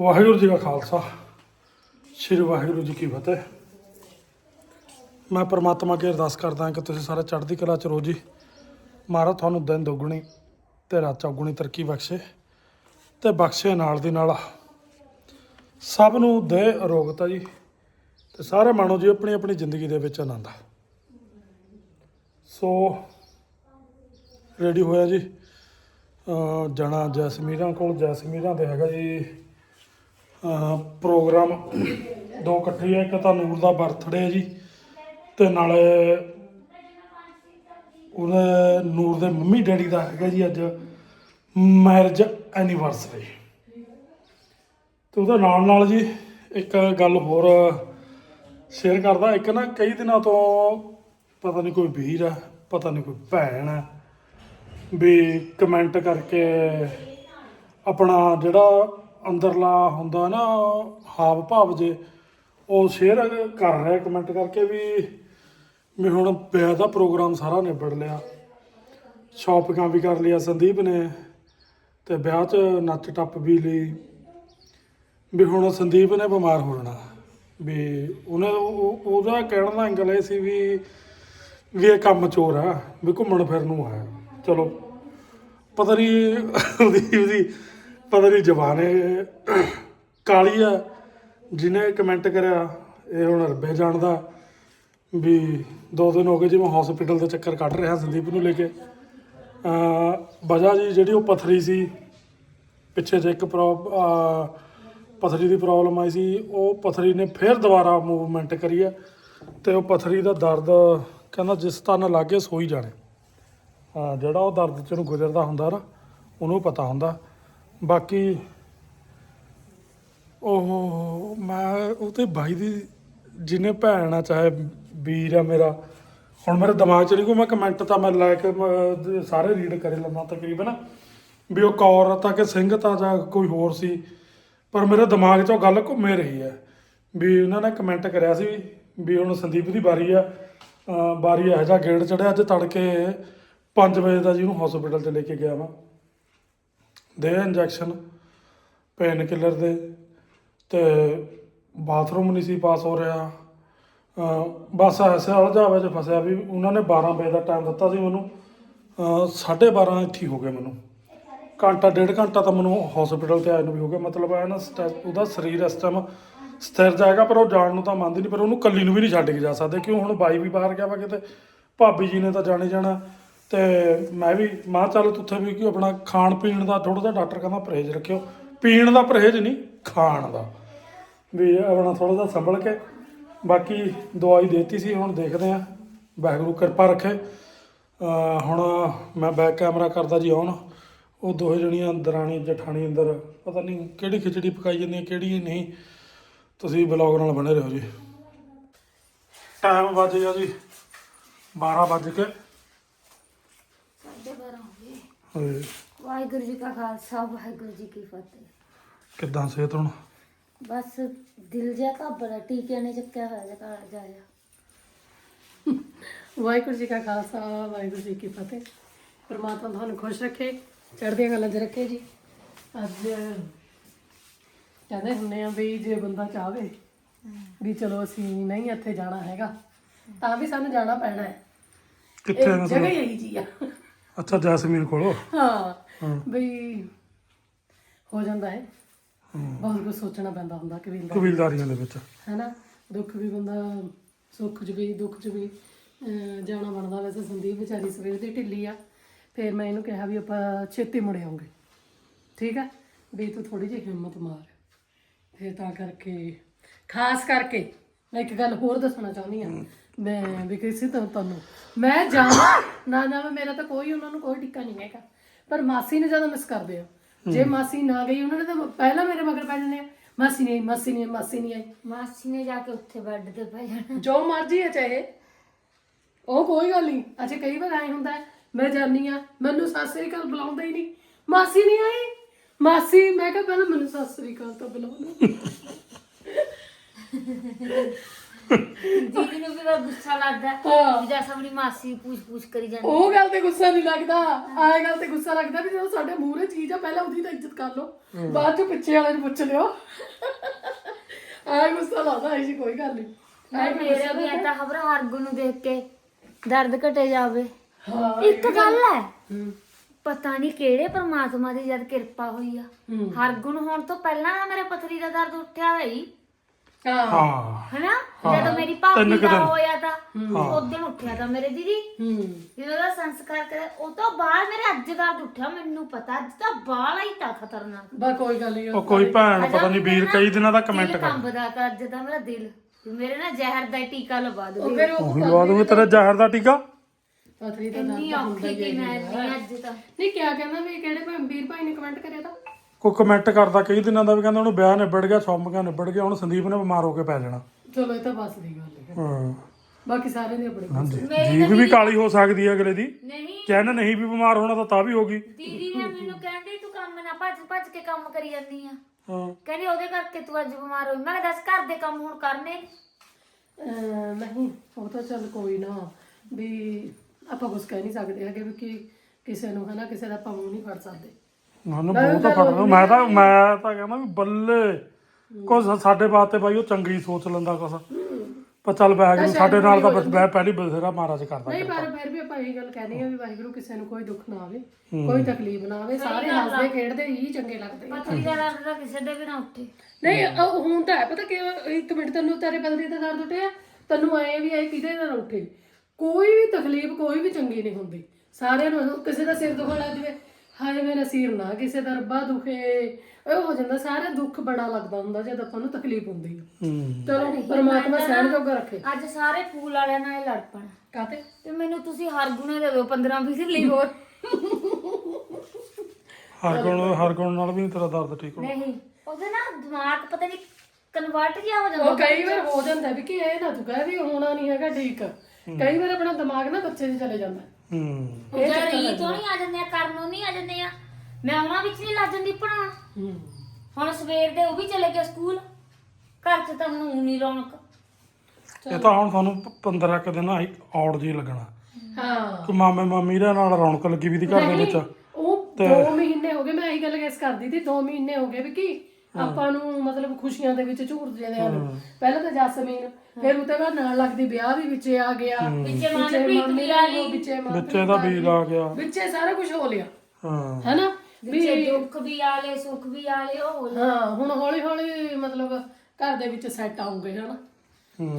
ਵਾਹਿਗੁਰੂ ਜੀ ਕਾ ਖਾਲਸਾ, ਸ੍ਰੀ ਵਾਹਿਗੁਰੂ ਜੀ ਕੀ ਫਤਿਹ। ਮੈਂ ਪਰਮਾਤਮਾ ਅੱਗੇ ਅਰਦਾਸ ਕਰਦਾ ਕਿ ਤੁਸੀਂ ਸਾਰੇ ਚੜ੍ਹਦੀ ਕਲਾ ਚ ਰੋਜੀ ਮਾਰਾ ਤੁਹਾਨੂੰ ਦਿਨ ਦੁੱਗਣੀ ਤੇ ਰਾਤ ਚੌਗੁਣੀ ਤਰੱਕੀ ਬਖਸ਼ੇ ਤੇ ਬਖਸ਼ੇ ਨਾਲ ਦੀ ਨਾਲ। ਸਭ ਨੂੰ ਦੇ ਅਰੋਗਤਾ ਜੀ ਤੇ ਸਾਰੇ ਮਾਣੋ ਜੀ ਆਪਣੀ ਆਪਣੀ ਜ਼ਿੰਦਗੀ ਦੇ ਵਿੱਚ ਆਨੰਦ। ਸੋ ਰੈਡੀ ਹੋਇਆ ਜੀ। ਜਾਣਾ ਜੈਸਮੀਰਾਂ ਕੋਲ, ਜੈਸਮੀਰਾਂ ਦੇ ਹੈਗਾ ਜੀ ਪ੍ਰੋਗਰਾਮ ਦੋ ਇਕੱਠੇ ਆ, ਇੱਕ ਤਾਂ ਨੂਰ ਦਾ ਬਰਥਡੇ ਹੈ ਜੀ, ਤੇ ਨਾਲੇ ਉਹਦੇ ਨੂਰ ਦੇ ਮੰਮੀ ਡੈਡੀ ਦਾ ਹੈਗਾ ਜੀ ਅੱਜ ਮੈਰਿਜ ਐਨੀਵਰਸਰੀ ਤੇ ਉਹਦੇ ਨਾਲ ਨਾਲ ਜੀ ਇੱਕ ਗੱਲ ਹੋਰ ਸ਼ੇਅਰ ਕਰਦਾ, ਇੱਕ ਨਾ ਕਈ ਦਿਨਾਂ ਤੋਂ ਪਤਾ ਨਹੀਂ ਕੋਈ ਵੀਰ ਆ, ਪਤਾ ਨਹੀਂ ਕੋਈ ਭੈਣ ਆ, ਵੀ ਕਮੈਂਟ ਕਰਕੇ ਆਪਣਾ ਜਿਹੜਾ ਅੰਦਰਲਾ ਹੁੰਦਾ ਨਾ, ਹਾਵ ਭਾਵ ਜੇ, ਉਹ ਸ਼ੇਅਰ ਕਰ ਰਿਹਾ ਕਮੈਂਟ ਕਰਕੇ ਵੀ ਵੀ ਹੁਣ ਵਿਆਹ ਦਾ ਪ੍ਰੋਗਰਾਮ ਸਾਰਾ ਨਿਬੜ ਲਿਆ। ਸ਼ਾਪਿੰਗਾਂ ਵੀ ਕਰ ਲਿਆ ਸੰਦੀਪ ਨੇ ਤੇ ਵਿਆਹ 'ਚ ਨੱਚ ਟੱਪ ਵੀ ਲਈ। ਵੀ ਹੁਣ ਸੰਦੀਪ ਨੇ ਬਿਮਾਰ ਹੋ ਜਾਣਾ। ਵੀ ਉਹਨੇ ਉਹਦਾ ਕਹਿਣ ਦਾ ਐਂਗਲ ਇਹ ਸੀ ਵੀ ਵੀ ਇਹ ਕੰਮ ਚੋਰ ਆ, ਵੀ ਘੁੰਮਣ ਫਿਰਨ ਨੂੰ ਆਇਆ। ਚਲੋ, ਪਤਾ ਨਹੀਂ ਉਹਦੀ ਉਹਦੀ ਪਤਾ ਨਹੀਂ ਜ਼ਬਾਨ ਇਹ ਕਾਲੀ ਆ ਜਿਹਨੇ ਕਮੈਂਟ ਕਰਿਆ, ਇਹ ਹੁਣ ਰੱਬੇ ਜਾਣਦਾ ਵੀ ਦੋ ਦਿਨ ਹੋ ਗਏ ਜੀ ਮੈਂ ਹਸਪੀਟਲ ਦੇ ਚੱਕਰ ਕੱਢ ਰਿਹਾ ਸੰਦੀਪ ਨੂੰ ਲੈ ਕੇ। ਅਹ ਵਜ੍ਹਾ ਜੀ, ਜਿਹੜੀ ਉਹ ਪਥਰੀ ਸੀ, ਪਿੱਛੇ ਜੇ ਇੱਕ ਪ੍ਰੋਬ ਅਹ ਪਥਰੀ ਦੀ ਪ੍ਰੋਬਲਮ ਆਈ ਸੀ, ਉਹ ਪਥਰੀ ਨੇ ਫਿਰ ਦੁਬਾਰਾ ਮੂਵਮੈਂਟ ਕਰੀ ਹੈ ਤੇ ਉਹ ਪਥਰੀ ਦਾ ਦਰਦ ਕਹਿੰਦਾ ਜਿਸ ਤਰ੍ਹਾਂ ਲੱਗੇ ਸੋਈ ਜਾਣੇ। ਜਿਹੜਾ ਉਹ ਦਰਦ ਚ ਨੂੰ ਗੁਜ਼ਰਦਾ ਹੁੰਦਾ ਨਾ, ਉਹਨੂੰ ਪਤਾ ਹੁੰਦਾ। ਬਾਕੀ ਉਹ ਮੈਂ ਉਹ ਤੇ ਬਾਈ ਦੀ ਜਿਹਨੇ ਭੈਣ ਆ, ਚਾਹੇ ਵੀਰ ਆ ਮੇਰਾ, ਹੁਣ ਮੇਰੇ ਦਿਮਾਗ 'ਚ ਨਹੀਂ ਕੋਈ ਮੈਂ ਕਮੈਂਟ ਤਾਂ ਮੈਂ ਲੈ ਕੇ, ਮੈਂ ਸਾਰੇ ਰੀਡ ਕਰੇ ਲੰਮਾ ਤਕਰੀਬਨ, ਵੀ ਉਹ ਕੌਰ ਆ ਤਾਂ ਕਿ ਸਿੰਘ ਤਾਂ ਜਾਂ ਕੋਈ ਹੋਰ ਸੀ, ਪਰ ਮੇਰੇ ਦਿਮਾਗ 'ਚੋਂ ਗੱਲ ਘੁੰਮੇ ਰਹੀ ਹੈ, ਵੀ ਉਹਨਾਂ ਨੇ ਕਮੈਂਟ ਕਰਿਆ ਸੀ, ਵੀ ਹੁਣ ਸੰਦੀਪ ਦੀ ਵਾਰੀ ਆ, ਅਹ ਵਾਰੀ ਇਹੋ ਜਿਹਾ ਗੇੜ ਚੜਿਆ, ਅੱਜ ਤੜਕੇ 5 ਵਜੇ ਦਾ ਜੀ ਉਹਨੂੰ ਹਸਪੀਟਲ 'ਚ ਲੈ ਕੇ ਗਿਆ ਵਾਂ। ਦੇ ਇੰਜੈਕਸ਼ਨ ਪੇਨ ਕਿਲਰ ਦੇ ਤੇ ਬਾਥਰੂਮ ਨਹੀਂ ਸੀ ਪਾਸ ਹੋ ਰਿਹਾ। ਬਸ ਐਸੇ ਉਲਝਾਵੇ 'ਚ ਫਸਿਆ ਵੀ ਉਹਨਾਂ ਨੇ 12 ਵਜੇ ਦਾ ਟਾਈਮ ਦਿੱਤਾ ਸੀ ਮੈਨੂੰ। ਅਹ ਸਾਢੇ 12 ਇੱਥੇ ਹੋ ਗਏ ਮੈਨੂੰ। ਘੰਟਾ, ਡੇਢ ਘੰਟਾ ਤਾਂ ਮੈਨੂੰ ਹਸਪੀਟਲ ਤੇ ਆਏ ਨੂੰ ਵੀ ਹੋ ਗਿਆ। ਮਤਲਬ ਹੈ ਨਾ ਉਹਦਾ ਸਰੀਰ ਇਸ ਟਾਈਮ ਸਥਿਰ ਜਾਏਗਾ, ਪਰ ਉਹ ਜਾਣ ਨੂੰ ਤਾਂ ਮੰਨਦੀ ਨਹੀਂ ਪਰ ਉਹਨੂੰ ਕੱਲੀ ਨੂੰ ਵੀ ਨਹੀਂ ਛੱਡ ਕੇ ਜਾ ਸਕਦੇ। ਕਿਉਂ? ਹੁਣ ਬਾਈ ਵੀ ਬਾਹਰ ਗਿਆ ਵਾ ਕਿਤੇ। ਭਾਬੀ ਜੀ ਨੇ ਤਾਂ ਜਾਣੇ ਜਾਣਾ। ਤੇ ਮੈਂ ਵੀ ਮਾਂ ਚੱਲ ਤੁੱਥੇ ਵੀ ਕਿ ਆਪਣਾ ਖਾਣ ਪੀਣ ਦਾ ਥੋੜਾ ਜਿਹਾ ਡਾਕਟਰ ਕਹਿੰਦਾ ਪਰਹੇਜ਼ ਰੱਖਿਓ। ਪੀਣ ਦਾ ਪਰਹੇਜ਼ ਨਹੀਂ, ਖਾਣ ਦਾ। ਵੀ ਆਪਣਾ ਥੋੜਾ ਜਿਹਾ ਸੰਭਲ ਕੇ ਬਾਕੀ ਦਵਾਈ ਦੇਤੀ ਸੀ, ਹੁਣ ਦੇਖਦੇ ਆ ਵਾਹਿਗੁਰੂ ਕਿਰਪਾ ਰੱਖੇ। ਹੁਣ ਮੈਂ ਬੈਕ ਕੈਮਰਾ ਕਰਦਾ ਜੀ ਆਨ। ਉਹ ਦੋਹੇ ਜਣੀਆਂ ਦਰਾਣੀ ਜਠਾਣੀ ਅੰਦਰ ਪਤਾ ਨਹੀਂ ਕਿਹੜੀ ਖਿਚੜੀ ਪਕਾਈ ਜਾਂਦੀ ਹੈ, ਕਿਹੜੀ ਨਹੀਂ। ਤੁਸੀਂ ਬਲੌਗ ਨਾਲ ਬਣੇ ਰਹੋ ਜੀ। ਟਾਈਮ ਵੱਜ ਗਿਆ ਜੀ 12 ਵੱਜ ਕੇ ਸਾਢੇ ਬਾਰਾਂ ਹੋ ਗਏ ਹੋਏ ਵਾਹਿਗੁਰੂ ਜੀ ਕਾ ਖਾਲਸਾ ਵਾਹਿਗੁਰੂ ਜੀ ਕੀ ਫਤਿਹ। ਕਿੱਦਾਂ ਸਿਹਤ ਹੁਣ? ਬਸ ਦਿਲ ਜਿਹਾ ਘਬਰਾ ਟੀਕਿਆਂ ਨੇ ਚੱਕਿਆ ਹੋਇਆ ਜਿਹਾ ਕਾਲਾ ਜਿਹਾ। ਵਾਹਿਗੁਰੂ ਜੀ ਕਾ ਖਾਲਸਾ ਵਾਹਿਗੁਰੂ ਜੀ ਕੀ ਫਤਿਹ। ਪਰਮਾਤਮਾ ਤੁਹਾਨੂੰ ਖੁਸ਼ ਰੱਖੇ ਚੜ੍ਹਦੀਆਂ ਗੱਲਾਂ 'ਚ ਰੱਖੇ ਜੀ। ਅੱਜ ਕਹਿੰਦੇ ਹੁੰਦੇ ਆ ਵੀ ਜੇ ਬੰਦਾ ਚਾਹਵੇ ਵੀ ਚਲੋ ਅਸੀਂ ਨਹੀਂ ਇੱਥੇ ਜਾਣਾ ਹੈਗਾ ਤਾਂ ਵੀ ਸਾਨੂੰ ਜਾਣਾ ਪੈਣਾ ਹੈ। ਕਿੱਥੇ ਇਹ ਮਤਲਬ? ਜਗ੍ਹਾ ਹੀ ਇਹੀ ਜੀ ਆ। ਅੱਛਾ ਜੈਸਮੀਨ ਕੋਲ? ਹਾਂ। ਵੀ ਹੋ ਜਾਂਦਾ ਹੈ। ਬਹੁਤ ਕੁਝ ਸੋਚਣਾ ਪੈਂਦਾ ਹੁੰਦਾ ਕਬੀਲ ਦਾ ਕਬੀਲਦਾਰੀਆਂ ਦੇ ਵਿੱਚ। ਹੈਨਾ? ਦੁੱਖ ਵੀ ਬੰਦਾ ਸੁੱਖ 'ਚ ਵੀ ਦੁੱਖ 'ਚ ਵੀ ਜਾਣਾ ਬਣਦਾ। ਵੈਸੇ ਸੰਦੀਪ ਵਿਚਾਰੀ ਸਵੇਰ ਦੀ ਢਿੱਲੀ ਆ। ਫਿਰ ਮੈਂ ਇਹਨੂੰ ਕਿਹਾ ਵੀ ਆਪਾਂ ਛੇਤੀ ਮੁੜ ਆਉਂਗੇ। ਠੀਕ ਹੈ ਵੀ ਤੂੰ ਥੋੜੀ ਜਿਹੀ ਹਿੰਮਤ ਮਾਰ। ਫਿਰ ਤਾਂ ਕਰਕੇ ਖਾਸ ਕਰਕੇ ਮੈਂ ਇੱਕ ਗੱਲ ਹੋਰ ਦੱਸਣਾ ਚਾਹੁੰਦੀ ਆ। ਮੈਂ ਵੀ ਕਿਸੇ ਤੋਂ ਤੁਹਾਨੂੰ ਮੈਂ ਜਾਵਾਂ ਨਾ ਜਾਵਾਂ ਮੇਰਾ ਤਾਂ ਕੋਈ ਉਹਨਾਂ ਨੂੰ ਕੋਈ ਟਿੱਕਾ ਨਹੀਂ ਹੈਗਾ। ਪਰ ਮਾਸੀ ਨੇ ਜ਼ਿਆਦਾ ਮਿਸ ਕਰਦੇ ਆ। ਜੇ ਮਾਸੀ ਨਾ ਗਈ ਉਹਨਾਂ ਨੇ ਤਾਂ ਪਹਿਲਾਂ ਮੇਰੇ ਮਗਰ ਪੈ ਜਾਂਦੇ ਆ। ਮਾਸੀ ਨਹੀਂ ਮਾਸੀ ਨਹੀਂ ਮਾਸੀ ਨਹੀਂ ਆਈ। ਮਾਸੀ ਨੇ ਜਾ ਕੇ ਉੱਥੇ ਬੈੱਡ ਤੇ ਪੈ ਜਾਣਾ। ਜੋ ਮਰਜ਼ੀ ਹੈ ਚਾਹੇ। ਉਹ ਕੋਈ ਗੱਲ ਨਹੀਂ। ਅੱਛਾ ਕਈ ਵਾਰ ਐ ਹੁੰਦਾ ਹੈ, ਮੈਂ ਜਾਨੀ ਆ ਮੈਨੂੰ ਸਤਿ ਸ੍ਰੀ ਅਕਾਲ ਬੁਲਾਉਂਦਾ ਹੀ ਨਹੀਂ। ਮਾਸੀ ਨਹੀਂ ਆਈ। ਮਾਸੀ ਮੈਂ ਕਿਹਾ ਪਹਿਲਾਂ ਮੈਨੂੰ ਸਤਿ ਸ੍ਰੀ ਅਕਾਲ ਤਾਂ ਬੁਲਾਉਣਾ ਦੀਦੀ ਨੂੰ ਵੀ ਬੜਾ ਗੁੱਸਾ ਲੱਗਦਾ। ਹਾਂ। ਜੈਸਾ ਆਪਣੀ ਮਾਸੀ ਪੁੱਛ ਪੁੱਛ ਕਰੀ ਜਾਂਦੀ। ਉਹ ਗੱਲ ਤੇ ਗੁੱਸਾ ਨਹੀਂ ਲੱਗਦਾ। ਆਏ ਗੱਲ ਤੇ ਗੁੱਸਾ ਲੱਗਦਾ ਵੀ ਜਦੋਂ ਸਾਡੇ ਮੂਹਰੇ ਚੀਜ਼ ਆ ਪਹਿਲਾਂ ਉਹਦੀ ਤਾਂ ਇੱਜ਼ਤ ਕਰ ਲਓ। ਬਾਅਦ ਚ ਪਿੱਛੇ ਵਾਲੇ ਨੂੰ ਪੁੱਛ ਲਿਓ। ਆਏ ਗੁੱਸਾ ਲੱਗਦਾ ਐਸੀ ਕੋਈ ਗੱਲ ਨਹੀਂ। ਮੈਂ ਮੇਰੇ ਵੀ ਐਤਾ ਖਬਰ ਹਰਗੁਣ ਨੂੰ ਦੇਖ ਕੇ ਦਰਦ ਘਟੇ ਜਾਵੇ। ਹਾਂ ਇੱਕ ਗੱਲ ਹੈ। ਹੂੰ। ਪਤਾ ਨਹੀਂ ਕਿਹੜੇ ਪਰਮਾਤਮਾ ਦੀ ਜਦ ਕਿਰਪਾ ਹੋਈ ਆ। ਹਰਗੁਣ ਹੋਣ ਤੋਂ ਪਹਿਲਾਂ ਮੇਰੇ ਪਥਰੀ ਦਾ ਦਰਦ ਉੱਠਿਆ ਹੋਈ ਹਾਂ। ਹਾਂ। ਹਨਾ? ਜਦੋਂ ਮੇਰੀ ਭਾਬੀ ਤਿੰਨ ਕੁ ਦਾ ਦਿਨ। ਹੋਇਆ ਤਾਂ ਉਦੋਂ ਉੱਠਿਆ ਤਾਂ ਮੇਰੇ ਦੀਦੀ। ਹੂੰ। ਜਦੋਂ ਦਾ ਸੰਸਕਾਰ ਕਰਿਆ ਉਹ ਤੋਂ ਬਾਅਦ ਮੇਰੇ ਅੱਜ ਦਰਦ ਉੱਠਿਆ ਮੈਨੂੰ ਪਤਾ ਅੱਜ ਤਾਂ ਬਾਲ ਹੀ ਤਾਂ ਖਤਰਨਾਕ। ਬਾ ਕੋਈ ਗੱਲ ਨਹੀਂ ਉਹ ਕੋਈ ਭੈਣ ਪਤਾ ਨਹੀਂ ਵੀਰ ਕਈ ਦਿਨਾਂ ਦਾ ਕਮੈਂਟ ਕਰ। ਕੰਬਦਾ ਤਾਂ ਅੱਜ ਤਾਂ ਮੇਰਾ ਦਿਲ। ਵੀ ਮੇਰੇ ਨਾਲ ਜ਼ਹਿਰ ਦਾ ਹੀ ਟੀਕਾ ਲਵਾ ਦੋ ਉਹ ਫਿਰ ਉਹ ਉਹੀ ਲਵਾ ਦੂੰਗੇ ਤੇਰੇ ਜ਼ਹਿਰ ਦਾ ਟੀਕਾ? ਪਥਰੀ ਦਾ ਇੰਨੀ ਔਖੀ ਹੀ ਕਿ ਹੈ ਮੈਂ ਨਹੀਂ ਅੱਜ ਤਾਂ ਨਹੀਂ ਕਿਆ ਕਹਿੰਦਾ ਵੀ ਕਿਹੜੇ ਭਾਈ ਵੀਰ ਭਾਈ ਨੇ ਕਮੈਂਟ ਕਰਿਆ ਤਾਂ? ਕੋਈ ਕਮੈਂਟ ਕਰਦਾ ਕਈ ਦਿਨਾਂ ਦਾ ਵੀ ਕਹਿੰਦਾ ਉਹਨੂੰ ਵਿਆਹ ਨਿਬੜ ਗਿਆ ਗਿਆ ਨਿਬੜ ਗਿਆ ਹੁਣ ਸੰਦੀਪ ਨੇ ਬਿਮਾਰ ਹੋ ਕੇ ਪੈ ਜਾਣਾ। ਚਲੋ ਇਹ ਤਾਂ ਬਸ ਦੀ ਗੱਲ ਹੈ। ਹਾਂ। ਬਾਕੀ ਸਾਰੇ ਦੇ ਆਪਣੇ ਹਾਂਜੀ। ਜੀਭ ਵੀ ਕਾਲੀ ਹੋ ਸਕਦੀ ਹੈ ਅਗਲੇ ਦੀ। ਨਹੀਂ। ਚੈਨ ਨਹੀਂ ਵੀ ਬਿਮਾਰ ਹੋਣਾ ਤਾਂ ਤਾਂ ਵੀ ਹੋਗੀ ਦੀਦੀ ਨੇ ਮੈਨੂੰ ਕਹਿੰਦੀ ਤੂੰ ਕੰਮ ਨਾ ਭੱਜ ਭੱਜ ਕੇ ਕੰਮ ਕਰੀ ਜਾਂਦੀ ਆ। ਹਾਂ। ਕਹਿੰਦੀ ਉਹਦੇ ਕਰਕੇ ਤੂੰ ਅੱਜ ਬਿਮਾਰ ਹੋਈ। ਮੈਂ ਕਿਹਾ ਦੱਸ ਘਰ ਦੇ ਕੰਮ ਹੁਣ ਕਰਨੇ? ਅਹ ਨਹੀਂ ਉਹ ਤਾਂ ਚੱਲ ਕੋਈ ਨਾ। ਵੀ ਆਪਾਂ ਕੁਝ ਕਹਿ ਨਹੀਂ ਸਕਦੇ ਹੈਗੇ ਵੀ ਕਿ ਕਿਸੇ ਨੂੰ ਹਨਾ ਕਿਸੇ ਦਾ ਆਪਾਂ ਮੂੰਹ ਨਹੀਂ ਫੜ ਸਕਦੇ। ਮੈਨੂੰ ਬਹੁਤ ਤਾਂ ਮੈਂ ਤਾਂ ਮੈਂ ਤਾਂ ਕਹਿੰਦਾ ਵੀ ਬੱਲੇ। ਕੁਛ ਸਾਡੇ ਬਾਤ ਤੇ ਬਾਈ ਉਹ ਚੰਗੀ ਸੋਚ ਲੈਂਦਾ ਕੁਛ। ਪਰ ਚੱਲ ਵਾਹਿਗੁਰੂ ਸਾਡੇ ਨਾਲ ਤਾਂ ਬਸ ਮੈਂ ਪਹਿਲੀ ਬਥੇਰਾ ਮਹਾਰਾਜ ਕਰਦਾ ਨਹੀਂ ਪਰ ਫਿਰ ਵੀ ਆਪਾਂ ਇਹ ਗੱਲ ਕਹਿੰਦੇ ਆ ਵੀ ਵਾਹਿਗੁਰੂ ਕਿਸੇ ਨੂੰ ਕੋਈ ਦੁੱਖ ਨਾ ਆਵੇ ਕੋਈ ਤਕਲੀਫ ਨਾ ਆਵੇ ਸਾਰੇ ਹੱਸਦੇ ਖੇਡਦੇ ਹੀ ਚੰਗੇ ਲੱਗਦੇ। ਆ। ਪਥਰੀ ਦਾ ਦਰਦ ਤਾਂ ਕਿਸੇ ਦੇ ਵੀ ਨਾ ਉੱਠੇ। ਨਹੀਂ ਉਹ ਹੁਣ ਤਾਂ ਹੈ ਪਤਾ ਕਿ ਇੱਕ ਮਿੰਟ ਤੈਨੂੰ ਤੇਰੇ ਬਦਲੀ ਦਾ ਦਰਦ ਉੱਠਿਆ ਤੈਨੂੰ ਆਏ ਵੀ ਆਏ ਕਿਤੇ ਨਾ ਉੱਠੇ। ਕੋਈ ਵੀ ਤਕਲੀਫ ਕੋਈ ਵੀ ਚੰਗੀ ਨਹੀਂ ਹੁੰਦੀ। ਸਾਰਿਆਂ ਨੂੰ ਕਿਸੇ ਦਾ ਸਿਰ ਦੁਖਣ ਲੱਗ ਜਵੇ। ਹਾਏ ਮੇਰਾ ਸਿਰ ਨਾ ਕਿਸੇ ਦਾ ਰੱਬਾ ਦੁਖੇ। ਇਹ ਹੋ ਜਾਂਦਾ ਸਾਰਾ ਦੁੱਖ ਬੜਾ ਲੱਗਦਾ ਹੁੰਦਾ ਜਦ ਆਪਾਂ ਨੂੰ ਤਕਲੀਫ ਹੁੰਦੀ ਹੈ ਹੂੰ। ਚਲੋ ਪਰਮਾਤਮਾ ਸਹਿਣ ਜੋਗਾ ਰੱਖੇ। ਅੱਜ ਸਾਰੇ ਫੂਲ ਵਾਲਿਆਂ ਨਾਲ ਹੀ ਲੜ ਪਣ ਕਾਤੇ ਤੇ ਮੈਨੂੰ ਤੁਸੀਂ ਹਰ ਗੁਣੇ ਦੇ ਦਿਓ 15 20 ਲਈ ਹੋਰ ਹਰ ਗੁਣ ਹਰ ਗੁਣ ਨਾਲ ਵੀ ਨੀ ਤੇਰਾ ਦਰਦ ਠੀਕ ਹੋਣਾ। ਨਹੀਂ ਉਹਦੇ ਨਾਲ ਦਿਮਾਗ ਪਤਾ ਨਹੀਂ ਕਨਵਰਟ ਜਿਹਾ ਹੋ ਜਾਂਦਾ। ਉਹ ਕਈ ਵਾਰ ਹੋ ਜਾਂਦਾ ਵੀ ਕਿ ਇਹ ਨਾ ਤੂੰ ਕਹਿ ਵੀ ਹੋਣਾ ਨਹੀਂ ਹੈਗਾ ਠੀਕ। ਕਈ ਵਾਰ ਆਪਣਾ ਦਿਮਾਗ ਨਾ ਬੱਚੇ 'ਚ ਚਲੇ ਜਾਂਦਾ। ਹੂੰ। ਉਹ ਜਦ ਰੀਤ ਤੋਂ ਨਹੀਂ ਆ ਜਾਂਦੇ ਆ ਕਰਨੋਂ ਨਹੀਂ ਆ ਜਾਂਦੇ ਆ। ਮੈਂ ਉਹਨਾਂ ਵਿੱਚ ਨਹੀਂ ਲੱਗ ਜਾਂਦੀ ਪੜਾਉਣ ਹੂੰ। ਹੁਣ ਸਵੇਰ ਦੇ ਉਹ ਵੀ ਚਲੇ ਗਏ ਸਕੂਲ। ਘਰ 'ਚ ਤਾਂ ਹੁਣ ਨਹੀਂ ਰੌਣਕ। ਇਹ ਤਾਂ ਹੁਣ ਤੁਹਾਨੂੰ 15 ਕੁ ਦਿਨ ਆਈ ਔੜ ਜੀ ਲੱਗਣਾ। ਹਾਂ। ਕਿ ਮਾਮੇ ਮਾਮੀ ਦੇ ਨਾਲ ਰੌਣਕ ਲੱਗੀ ਵੀ ਦੀ ਘਰ ਦੇ ਵਿੱਚ। ਉਹ 2 ਮਹੀਨੇ ਹੋ ਗਏ ਮੈਂ ਇਹੀ ਗੱਲ ਗੈਸ ਕਰਦੀ ਸੀ 2 ਮਹੀਨੇ ਹੋ ਗਏ ਵੀ ਕੀ? ਆਪਾਂ ਨੂੰ ਮਤਲਬ ਖੁਸ਼ੀਆਂ ਦੇ ਵਿੱਚ ਝੂਰ ਜਾਂਦੇ ਨੂੰ ਪਹਿਲਾਂ ਤਾਂ ਜਸਮੀਨ ਫਿਰ ਉਤੇ ਬਾਅਦ ਨਾਲ ਲੱਗਦੀ ਵਿਆਹ ਵੀ ਵਿੱਚੇ ਆ ਗਿਆ। ਵਿੱਚੇ ਮਨਪ੍ਰੀਤ ਵੀ ਆ ਵੀ, ਗਈ ਵਿੱਚੇ ਮਾਂ ਵਿੱਚੇ ਦਾ ਬੀਜ ਆ ਗਿਆ। ਵਿੱਚੇ ਸਾਰਾ ਕੁਝ ਹੋ ਲਿਆ। ਹਾਂ। ਹੈਨਾ? ਵਿੱਚੇ ਦੁੱਖ ਵੀ ਆਲੇ ਸੁੱਖ ਵੀ ਆਲੇ ਉਹ ਹੋ ਹਾਂ ਹੁਣ ਹੌਲੀ ਹੌਲੀ ਮਤਲਬ ਘਰ ਦੇ ਵਿੱਚ ਸੈੱਟ ਆਉਂਗੇ ਹਨਾ?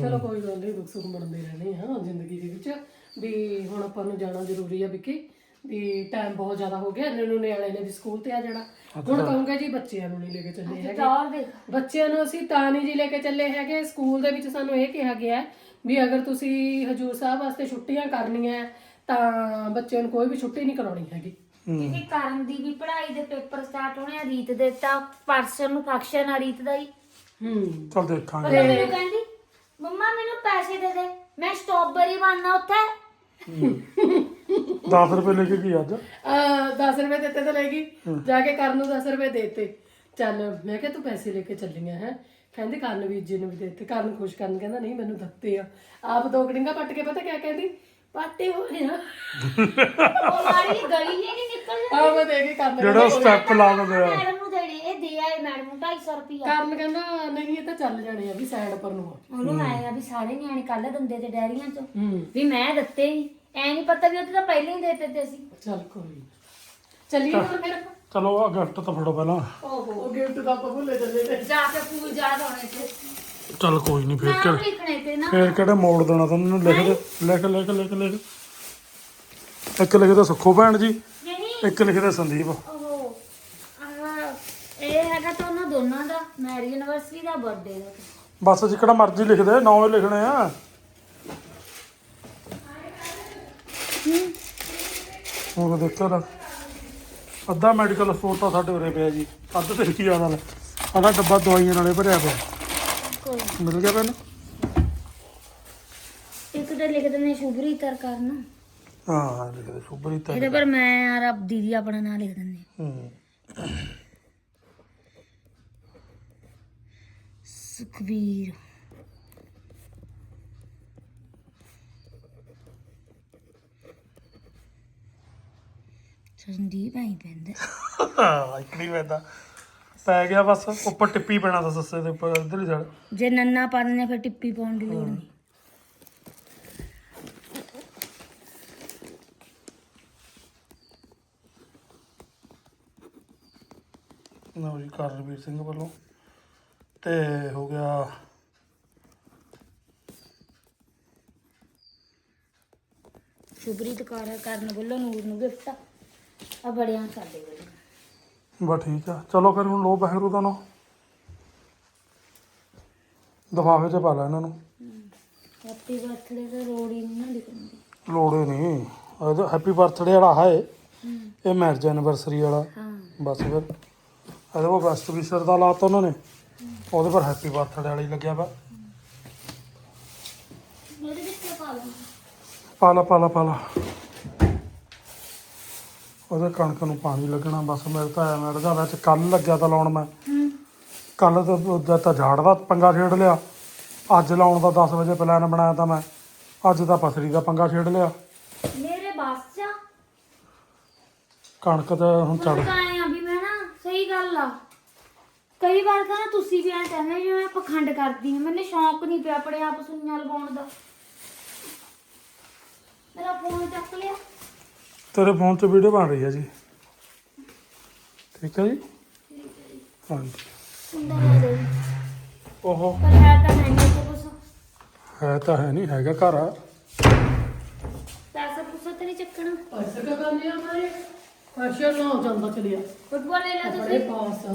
ਚਲੋ ਕੋਈ ਗੱਲ ਨਹੀਂ ਦੁੱਖ ਸੁੱਖ ਬਣਦੇ ਰਹਿਣੇ ਹਾਂ ਜ਼ਿੰਦਗੀ ਦੇ ਵਿੱਚ। ਵੀ ਹੁਣ ਆਪਾਂ ਨੂੰ ਜਾਣਾ ਜ਼ਰੂਰੀ ਆ ਵਿੱਕੀ। ਵੀ ਟਾਈਮ ਬਹੁਤ ਜ਼ਿਆਦਾ ਹੋ ਗਿਆ ਨਨੂ ਨੇ ਵਾਲੇ ਨੇ ਵੀ ਸਕੂਲ ਤੇ ਆ ਜਾਣਾ। ਹੁਣ ਕਹੂੰਗਾ ਜੀ ਬੱਚਿਆਂ ਨੂੰ ਨਹੀਂ ਲੈ ਕੇ ਚੱਲੇ ਹੈਗੇ। ਦੇਖ ਬੱਚਿਆਂ ਨੂੰ ਅਸੀਂ ਤਾਂ ਨਹੀਂ ਜੀ ਲੈ ਕੇ ਚੱਲੇ ਹੈਗੇ। ਸਕੂਲ ਦੇ ਵਿੱਚ ਸਾਨੂੰ ਇਹ ਕਿਹਾ ਗਿਆ ਵੀ ਅਗਰ ਤੁਸੀਂ ਹਜੂਰ ਸਾਹਿਬ ਵਾਸਤੇ ਛੁੱਟੀਆਂ ਕਰਨੀਆਂ ਹੈ, ਤਾਂ ਬੱਚਿਆਂ ਨੂੰ ਕੋਈ ਵੀ ਛੁੱਟੀ ਨਹੀਂ ਕਰਾਉਣੀ ਹੈਗੀ। ਕਿਉਂਕਿ ਕਰਨ ਦੀ ਵੀ ਪੜ੍ਹਾਈ ਦੇ ਪੇਪਰ ਸਟਾਰਟ ਹੋਣੇ ਆ ਰੀਤ ਦੇ ਤਾਂ ਪਰਸਨ ਨੂੰ ਫੰਕਸ਼ਨ ਆ ਰੀਤ ਦਾ ਹੀ। ਹੂੰ। ਚੱਲ ਦੇਖਾਂਗੇ। ਮੈਨੂੰ ਕਹਿੰਦੀ ਮੰਮਾ ਮੈਨੂੰ ਪੈਸੇ ਦੇ ਦੇ ਮੈਂ ਸਟ੍ਰਾਬੇਰੀ ਬਣਨਾ ਉੱਥੇ। 10 ਰੁਪਏ ਲੈ ਕੇ ਗਈ ਅੱਜ? ਆ 10 ਰੁਪਏ ਦਿੱਤੇ ਤਾਂ ਲੈਗੀ ਜਾ ਕੇ ਕਰਨ ਨੂੰ 10 ਰੁਪਏ ਦੇਤੇ। ਚੱਲ ਮੈਂ ਕਿਹਾ ਤੂੰ ਪੈਸੇ ਲੈ ਕੇ ਚੱਲੀਆਂ ਹੈ? ਕਹਿੰਦੀ ਕਰਨ ਵੀਰ ਜੀ ਨੂੰ ਵੀ ਦੇਤੇ। ਕਰਨ ਖੁਸ਼ ਕਰਨ ਕਹਿੰਦਾ ਨਹੀਂ ਮੈਨੂੰ ਦਿੱਤੇ ਆ। ਆਪ ਦੋ ਗੜਿੰਗਾ ਪੱਟ ਕੇ ਪਤਾ ਕਿਆ ਕਹਿੰਦੀ? ਪਾਟੇ ਹੋਏ ਆ। ਉਹ ਮਾਰੀ ਗਲੀ ਹੀ ਨਹੀਂ ਨਿਕਲ ਆ ਮੈਂ ਦੇ ਕੇ ਕਰਨ ਜਿਹੜਾ ਸਟੈਪ ਲਾ ਦਿੰਦੇ ਆ। ਮੈਡਮ ਨੂੰ ਦੇਣੇ ਇਹ ਦੇ ਆਏ ਮੈਡਮ ਨੂੰ 250 ਰੁਪਿਆ ਕਰਨ ਕਹਿੰਦਾ ਨਹੀਂ ਇਹ ਤਾਂ ਚੱਲ ਜਾਣੇ ਆ ਵੀ ਸਾਈਡ ਪਰ ਨੂੰ ਆ। ਉਹਨੂੰ ਆਇਆ ਵੀ ਸਾਰੇ ਨਿਆਣੇ ਕੱਲ ਦਿੰਦੇ ਤੇ ਡੈਰੀਆਂ ਚੋਂ। ਹੂੰ। ਵੀ ਮੈਂ ਦਿੱਤੇ ਨਹੀਂ ਐ ਨਹੀਂ ਪਤਾ ਵੀ ਉਹਦੇ ਤਾਂ ਪਹਿਲਾਂ ਹੀ ਦੇ ਦਿੱਤੇ ਤੇ ਅਸੀਂ ਚੱਲ ਕੋਈ ਨੀ। ਚੱਲੀਏ ਹੁਣ ਫਿਰ। ਆਪਾਂ। ਚਲੋ ਆ ਗਿਫਟ ਤਾਂ ਫੜੋ ਪਹਿਲਾਂ। ਓਹੋ। ਉਹ ਗਿਫਟ ਦਾ ਆਪਾਂ ਭੁੱਲੇ ਚੱਲੇ ਤੇ ਜਾ ਕੇ ਫੂਲ ਯਾਦ ਹੋਣੇ ਤੇ। ਚੱਲ ਕੋਈ ਨਹੀਂ ਫੇਰ ਨਾਮ ਲਿਖਣੇ ਤੇ ਨਾ। ਫੇਰ ਕਿਹੜੇ ਮੋੜ ਦੇਣਾ ਤੈਨੂੰ ਲਿਖ ਦੇ। ਲਿਖ ਲਿਖ ਲਿਖ ਲਿਖ। ਇੱਕ ਲਿਖਦਾ ਸੁੱਖੋ ਭੈਣ ਜੀ। ਨਹੀਂ। ਇੱਕ ਲਿਖਦਾ ਸੰਦੀਪ। ਉਹ ਆਹ ਇਹ ਹੈਗਾ ਤਾਂ ਉਹਨਾਂ ਦੋਨਾਂ ਦਾ। ਮੈਰਿਜ ਐਨਵਰਸਰੀ ਦਾ ਬਰਥਡੇ ਦਾ ਬਸ ਜਿਹੜਾ ਮਰਜ਼ੀ ਲਿਖ ਦੇ। ਨੌ ਹੀ ਲਿਖਣੇ ਆ। ਹੁਣ ਦੇਖੋ ਨਾ ਅੱਧਾ ਮੈਡੀਕਲ ਸਟੋਰ ਤਾਂ ਸਾਡੇ ਉਰੇ ਪਿਆ ਜੀ। ਅੱਧ ਤੇ ਕੀ ਆਦਾ ਲੈ ਆਹ ਡੱਬਾ ਦਵਾਈਆਂ ਨਾਲੇ ਭਰਿਆ ਪਿਆ। ਮਿਲ ਗਿਆ ਪੈਨ ਇੱਕ ਤੇ ਲਿਖ ਦਿੰਦੇ ਸ਼ੁਭਰੀ ਤਰ ਕਰਨਾ। ਹਾਂ ਲਿਖਦੇ ਸੁਬਰੀ ਤਾਂ ਇਹਦੇ ਪਰ ਮੈਂ ਯਾਰ ਆਪ ਦੀਦੀ ਆਪਣਾ ਨਾਮ ਲਿਖ ਦਿੰਦੇ। ਹੂੰ। ਸੁਖਵੀਰ ਸੰਦੀਪ ਆਈ ਪੈਂਦਾ। ਹਾਂ ਇੱਕ ਨਹੀਂ ਪੈਂਦਾ। ਪੈ ਗਿਆ ਬਸ ਉੱਪਰ ਟਿੱਪੀ ਪੈਣਾ ਤਾਂ ਸੱਸੇ ਦੇ ਉੱਪਰ ਇਧਰਲੀ ਸਾਈਡ ਜੇ ਨੰਨਾ ਪਾਣੇ ਫਿਰ ਟਿੱਪੀ ਪਾਉਣ ਦੀ ਲੋੜ ਨਹੀਂ। ਲਓ ਜੀ ਕਰਨਵੀਰ ਸਿੰਘ ਵੱਲੋਂ। ਤੇ ਹੋ ਗਿਆ ਸ਼ੁਭਰੀਤ ਕੌਰ ਕਰਨ ਵੱਲੋਂ ਨੂਰ ਨੂੰ ਗਿਫਟ। ਆ ਬੜਿਆਂ ਸਾਡੇ ਵੱਲੋਂ ਬਸ ਠੀਕ ਆ। ਚਲੋ ਫਿਰ ਹੁਣ ਲੋ ਬਹਿਰੂ ਦਾ ਨਾ। ਦਫਾਫੇ 'ਚ ਪਾ ਲੈ ਇਹਨਾਂ ਨੂੰ। ਹੈਪੀ ਬਰਥਡੇ ਦਾ ਰੋੜ ਹੀ ਨਹੀਂ ਨਾ ਲਿਖਣੀ ਲੋੜੇ ਨਹੀਂ। ਇਹਦਾ ਹੈਪੀ ਬਰਥਡੇ ਵਾਲਾ ਹੈ। ਹੂੰ। ਇਹ ਮੈਰਿਜ ਐਨਵਰਸਰੀ ਵਾਲਾ। ਹਾਂ। ਬਸ ਫਿਰ। ਇਹਦੇ ਕੋਲ ਬੈਸਟ ਵਿਸ਼ਰ ਦਾ ਲਾਤਾ ਉਹਨਾਂ ਨੇ। ਉਹਦੇ ਪਰ ਹੈਪੀ ਬਰਥਡੇ ਵਾਲੀ ਲੱਗਿਆ ਵਾ। ਮੇਰੇ ਵਿੱਚ ਪਾ ਲਓ ਪਾਲਾ ਪਾਲਾ ਪਾਲਾ ਉਹਦੇ ਕਣਕ ਨੂੰ ਪਾਣੀ ਲੱਗਣਾ ਬਸ ਮੇਰੇ ਤਾਂ ਐਵੇਂ ਰਜਾ ਵਿੱਚ ਕੱਲ ਲੱਗਿਆ ਤਾਂ ਲਾਉਣ ਮੈਂ। ਹੂੰ ਕੱਲ ਤਾਂ ਜਦ ਤਾਂ ਝਾੜ ਦਾ ਪੰਗਾ ਛੇੜ ਲਿਆ। ਅੱਜ ਲਾਉਣ ਦਾ 10 ਵਜੇ ਪਲਾਨ ਬਣਾਇਆ ਤਾਂ ਮੈਂ। ਅੱਜ ਤਾਂ ਪਸਰੀ ਦਾ ਪੰਗਾ ਛੇੜ ਲਿਆ। ਮੇਰੇ ਬਾਸ ਚ। ਕਣਕ ਤਾਂ ਹੁਣ ਚੜ ਆਏ ਆ ਵੀ ਮੈਂ ਨਾ ਸਹੀ ਗੱਲ ਆ। ਕਈ ਵਾਰ ਤਾਂ ਨਾ ਤੁਸੀਂ ਵੀ ਐਂ ਕਹਿੰਦੇ ਜਿਵੇਂ ਮੈਂ ਪਖੰਡ ਕਰਦੀ ਹਾਂ ਮੈਨੂੰ ਸ਼ੌਂਕ ਨਹੀਂ ਪਿਆ ਆਪਣੇ ਆਪ ਸੁਈਆਂ ਲਵਾਉਣ ਦਾ। ਮੇਰਾ ਫੋਨ ਚੱਕ ਲਿਆ। ਤੇਰੇ ਫੋਨ 'ਚ ਵੀਡੀਓ ਬਣ ਰਹੀ ਹੈ ਜੀ। ਠੀਕ ਹੈ ਜੀ? ਹਾਂਜੀ। ਸੁੰਦਰ ਲੱਗਦਾ ਜੀ। ਓਹੋ। ਪਰ ਹੈ ਤਾਂ ਹੈ ਨਹੀਂ ਤੇ ਕੁਛ। ਹੈ ਤਾਂ ਹੈ ਨਹੀਂ ਹੈਗਾ ਘਰ। ਆ ਪੈਸਾ ਪੂਸਾ ਤੇ ਨਹੀਂ ਚੱਕਣਾ। ਪੈਸੇ ਕਾ ਕਰਨੀ ਆ ਮੈਂ ਫੈਸ਼ਨ ਨਾ ਹੋ ਜਾਂਦਾ ਚਲਿਆ। ਫੁੱਟਬਾਲ ਲੈ ਲੈ ਬੜੇ ਤੁਸੀਂ। ਪਾਸ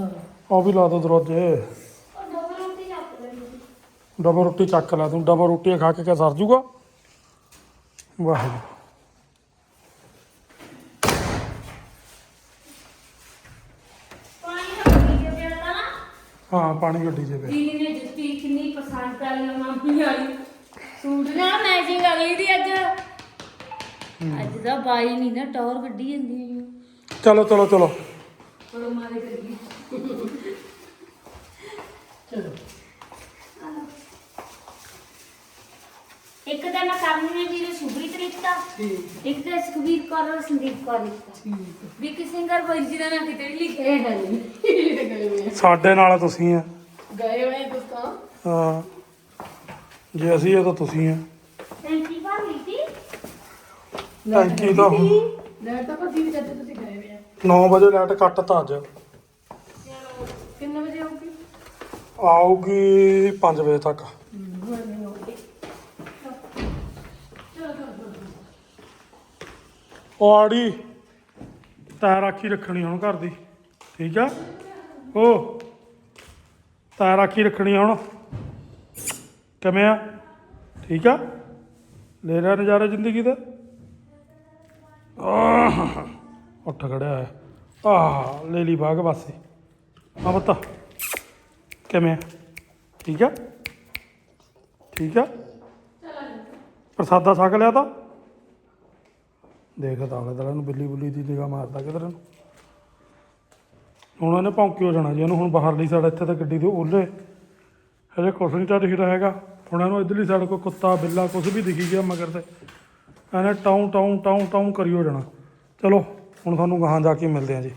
ਉਹ ਵੀ ਲਾ ਦੋ ਦਰਵਾਜ਼ੇ। ਔਰ ਡਬਲ ਰੋਟੀ ਚੱਕ ਲੈ ਤੁਸੀਂ। ਡਬਲ ਰੋਟੀ ਚੱਕ ਲੈ ਤੂੰ ਡਬਲ ਰੋਟੀ ਖਾ ਕੇ ਕਿਆ ਸਰ ਜੂਗਾ? ਵਾਹਿਗੁਰੂ ਪਾਣੀ ਦਾ ਪੀ ਕੇ ਪਿਆ ਤਾ ਨਾ ਹਾਂ ਪਾਣੀ ਗੱਡੀ 'ਚ ਪਿਆ ਦੀਦੀ ਨੇ ਜੁੱਤੀ ਕਿੰਨੀ ਪਸੰਦ ਆ ਲਈ ਮੰਮੀ ਵਾਲੀ? ਸੂਟ ਨਾਲ ਮੈਚਿੰਗ ਆ ਗਈ ਦੀ ਅੱਜ। ਅੱਜ ਦਾ ਬਾਈ ਨਹੀਂ ਨਾ ਟੌਰ ਕੱਢੀ ਜਾਂਦੀ ਹੈ ਚਲੋ ਚਲੋ ਚਲੋ। ਚਲੋ ਮਾਰੇ ਕਰੀ ਚਲੋ। ਇੱਕ ਤਾਂ ਮੈਂ ਕਰਨੀ ਜੀ ਨੇ ਸੁਭਰੀਤ ਠੀਕ। ਇੱਕ ਤਾਂ ਸੁਖਬੀਰ ਕੌਰ ਔਰ ਸੰਦੀਪ ਕੌਰ ਠੀਕ। ਵਿੱਕੀ ਸਿੰਘ ਔਰ ਵਰਜੀ ਦਾ ਨਾਂ ਕਿਤੇ ਲਿਖਿਆ। ਇਹ ਹੈ ਨਹੀਂ ਇਹ ਗਏ ਹੋਏ ਆ। ਸਾਡੇ ਨਾਲ ਤੁਸੀਂ ਆ। ਗਏ ਹੋਏ ਆ ਦੋਸਤਾਂ ਹਾਂ। ਜੇ ਅਸੀਂ ਆ ਤਾਂ ਤੁਸੀਂ ਆ। ਟੈਂਕੀ ਭਰ ਲਈ ਸੀ। ਟੈਂਕੀ ਤਾਂ ਲੈਟ ਤਾਂ ਭੱਜੀ ਵੀ ਜਦ ਤੁਸੀਂ ਗਏ ਹੋਏ ਆ। 9 ਵਜੇ ਲਾਈਟ ਕੱਟ ਤਾਂ ਅੱਜ ਕਿੰਨੇ ਵਜੇ ਆਉਗੀ ਆਊਗੀ 5 ਵਜੇ ਤੱਕ। ਉਹ ਆੜੀ ਤੈ ਰਾਖੀ ਰੱਖਣੀ ਹੁਣ ਘਰ ਦੀ। ਠੀਕ ਆ? ਓ ਤੈ ਰਾਖੀ ਰੱਖਣੀ ਆ ਹੁਣ? ਕਿਵੇਂ ਆ? ਠੀਕ ਆ? ਲੈ ਰਿਹਾ ਨਜ਼ਾਰਾ ਜ਼ਿੰਦਗੀ ਦਾ? ਉੱਠ ਖੜਿਆ ਹੈ ਆਹ, ਲੈ ਲਈ ਬਾਗ ਵਾਸੀ ਆ ਬਤਾ ਕਿਵੇਂ ਆ? ਠੀਕ ਆ? ਠੀਕ ਆ? ਪ੍ਰਸਾਦਾ ਛਕ ਲਿਆ ਤਾਂ? ਦੇਖਦਾ ਆਲੇ ਦੁਆਲੇ ਨੂੰ ਬਿੱਲੀ ਬੁੱਲੀ ਦੀ ਨਿਗਾਹ ਮਾਰਦਾ ਕਿਧਰ ਨੂੰ। ਹੁਣ ਇਹਨੇ ਭੌਂਕੀ ਹੋ ਜਾਣਾ ਜੀ, ਇਹਨੂੰ ਹੁਣ ਬਾਹਰਲੀ ਸਾਈਡ ਇੱਥੇ ਤਾਂ ਗੱਡੀ ਦੇ ਓਲੇ ਹਜੇ ਕੁਛ ਨਹੀਂ ਤਾਂ ਦਿਖਦਾ ਹੈਗਾ। ਹੁਣ ਇਹਨੂੰ ਇਧਰਲੀ ਸਾਈਡ ਕੋਈ ਕੁੱਤਾ, ਬਿੱਲਾ ਕੁਛ ਵੀ ਦਿਖੀ ਗਿਆ ਮਗਰ ਤੇ। ਇਹਨੇ ਟਾਉਂ ਟਾਉਂ ਟਾਉਂ ਟਾਉਂ ਕਰੀ ਹੋ ਜਾਣਾ। ਚਲੋ, ਹੁਣ ਤੁਹਾਨੂੰ ਗਾਹਾਂ ਜਾ ਕੇ ਮਿਲਦੇ ਹਾਂ ਜੀ।